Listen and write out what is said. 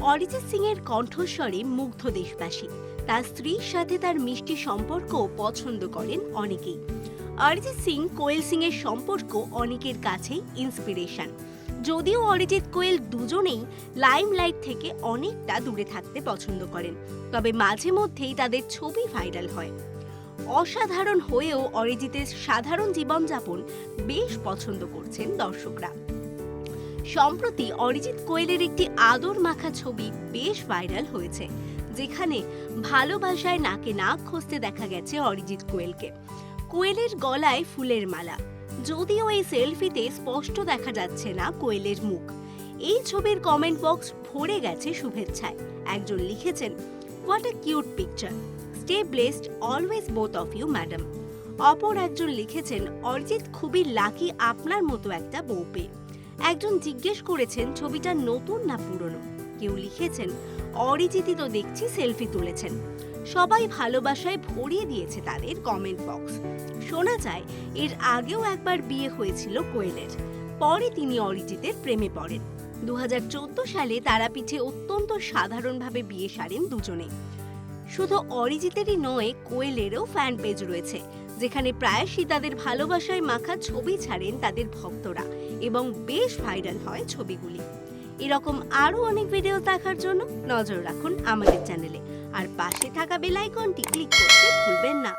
অরিজিৎ সিং এর কণ্ঠস্বরে মুগ্ধ দেশবাসী। তার স্ত্রীর সাথে তার মিষ্টি সম্পর্ক পছন্দ করেন অনেকেই। অরিজিৎ সিং কোয়েল সিং এর সম্পর্ক অনেকের কাছেই ইন্সপিরেশন যদিও অরিজিৎ কোয়েল দুজনেই লাইমলাইট থেকে অনেকটা দূরে থাকতে পছন্দ করেন, তবে মাঝে মধ্যেই তাদের ছবি ভাইরাল হয়। অসাধারণ হয়েও অরিজিতের সাধারণ জীবনযাপন বেশ পছন্দ করছেন দর্শকরা। সম্প্রতি অরিজিৎ কোয়েলের একটি আদর মাখা ছবি বেশ ভাইরাল হয়েছে, যেখানে ভালোবাসায় নাকে নাক খসতে দেখা গেছে অরিজিৎ কোয়েলকে। কোয়েলের গলায় ফুলের মালা, যদিও এই সেলফিতে স্পষ্ট দেখা যাচ্ছে না কোয়েলের মুখ। এই ছবির কমেন্ট বক্স ভরে গেছে শুভেচ্ছায়। একজন লিখেছেন what a cute picture stay blessed always both of you madam অপর একজন লিখেছেন, অরিজিৎ খুবই লাকি আপনার মতো একটা বউ পেয়ে। একজন জিজ্ঞেস করেছেন, ছবিটা নতুন না পুরনো? কেউ লিখেছেন, অরিজিৎই তো দেখছি সেলফি তুলেছেন। সবাই ভালোবাসায় ভরিয়ে দিয়েছে তাদের কমেন্ট বক্স শোনা যায়, এর আগেও একবার বিয়ে হয়েছিল কোয়েলের। পরে তিনি অরিজিতের প্রেমে পড়েন। দু হাজার চোদ্দ সালে তারাপীঠে অত্যন্ত সাধারণভাবে বিয়ে সারেন দুজনে। শুধু অরিজিতেরই নয়, কোয়েলেরও ফ্যান পেজ রয়েছে। যেখানে প্রায়শই তাদের ভালোবাসায় মাখা ছবি ছাড়েন তাদের ভক্তরা এবং বেশ ভাইরাল হয় ছবিগুলি। এরকম আরও অনেক ভিডিও দেখার জন্য নজর রাখুন আমাদের চ্যানেলে। আর পাশে থাকা বেল আইকনটি ক্লিক করতে ভুলবেন না।